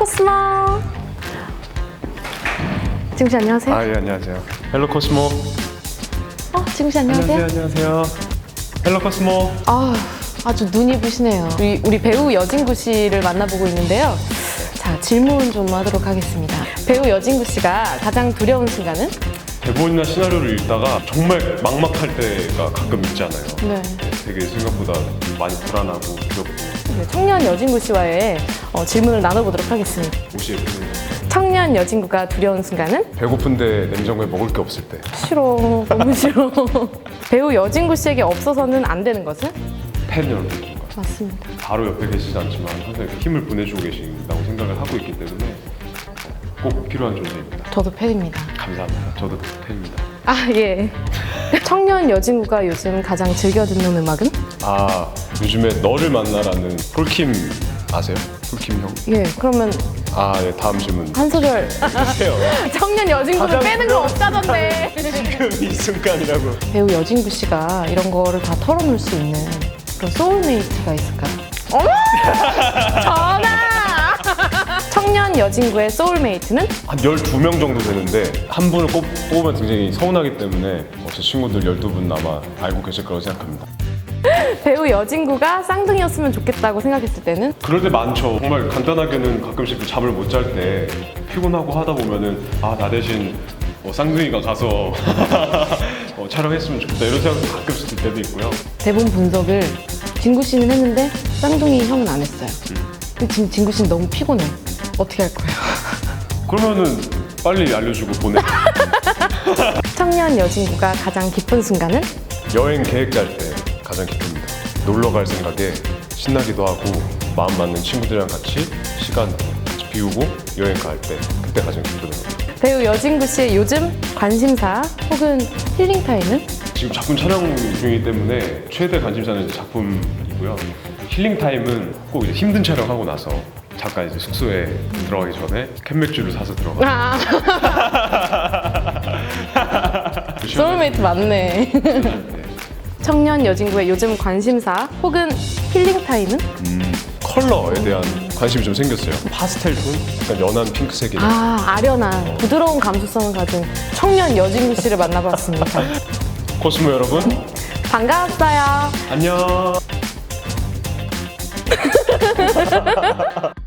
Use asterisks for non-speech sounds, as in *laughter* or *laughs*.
코스모. 지금 씨 안녕하세요. 아, 예, 안녕하세요. 헬로 코스모. 어, 지금 씨 안녕하세요. 안녕하세요. 헬로 코스모. 아, 아주 눈이 부시네요. 우리, 우리 배우 여진구 씨를 만나보고 있는데요. 자, 질문 좀 하도록 하겠습니다. 배우 여진구 씨가 가장 두려운 순간은? 대본이나 시나리오를 읽다가 정말 막막할 때가 가끔 있잖아요. 네. 되게 생각보다 많이 불안하고 두렵고 네, 청년 여진구 씨와의 어, 질문을 나눠보도록 하겠습니다. 옷이 예쁘네요. 청년 여진구가 두려운 순간은? 배고픈데 냉장고에 먹을 게 없을 때 싫어. 너무 싫어. *laughs* 배우 여진구 씨에게 없어서는 안 되는 것은? 팬 여러분 맞습니다. 바로 옆에 계시지 않지만 항상 이렇게 힘을 보내주고 계신다고 생각을 하고 있기 때문에 꼭 필요한 존재입니다. 저도 팬입니다. 감사합니다. 저도 팬입니다. 아, 예. 청년 여진구가 요즘 가장 즐겨 듣는 음악은? 아 요즘에 너를 만나라는 폴킴 아세요? 폴킴 형? 예, 그러면 아 예 다음 질문 한 소절. 주세요. *laughs* 청년 여진구를 가장 빼는 거 없다던데. 지금 이 순간이라고. 배우 여진구 씨가 이런 거를 다 털어놓을 수 있는 그런 소울메이트가 있을까요? 어머! 전화! 청년 여진구의 소울메이트는? 한 12명 정도 되는데 한 분을 꼽, 꼽으면 굉장히 서운하기 때문에 어, 제 친구들 12분 아마 알고 계실 거라고 생각합니다. *laughs* 배우 여진구가 쌍둥이였으면 좋겠다고 생각했을 때는? 그럴 때 많죠. 정말 간단하게는 가끔씩 잠을 못 잘 때 피곤하고 하다 보면은 아 나 대신 어, 쌍둥이가 가서 *laughs* 어, 촬영했으면 좋겠다 이런 생각도 가끔씩 들 때도 있고요. 대본 분석을 진구 씨는 했는데 쌍둥이 형은 안 했어요. 근데 지금 진구 씨는 너무 피곤해. 어떻게 할 거예요? *laughs* 그러면은 빨리 알려주고 보내. 청년 여진구가 가장 기쁜 순간은? 여행 계획 짤 때 가장 기쁩니다. 놀러 갈 생각에 신나기도 하고 마음 맞는 친구들이랑 같이 시간 비우고 여행 갈 때 그때 가장 기쁘더라고요. 배우 여진구 씨의 요즘 관심사 혹은 힐링 타임은? 지금 작품 촬영 중이기 때문에 최대 관심사는 이제 작품이고요. 힐링 타임은 꼭 이제 힘든 촬영하고 나서 잠깐 이제 숙소에 들어가기 전에 캔맥주를 사서 들어가. 아, *laughs* 소울메이트 맞네. 청년 여진구의 요즘 관심사 혹은 힐링 타임은? 컬러에 대한 관심이 좀 생겼어요. 파스텔 톤, 약간 연한 핑크색이나 아, 아련한 부드러운 감수성을 가진 청년 여진구 씨를 만나봤습니다. *laughs* 코스모 여러분 반가웠어요. 안녕. *laughs*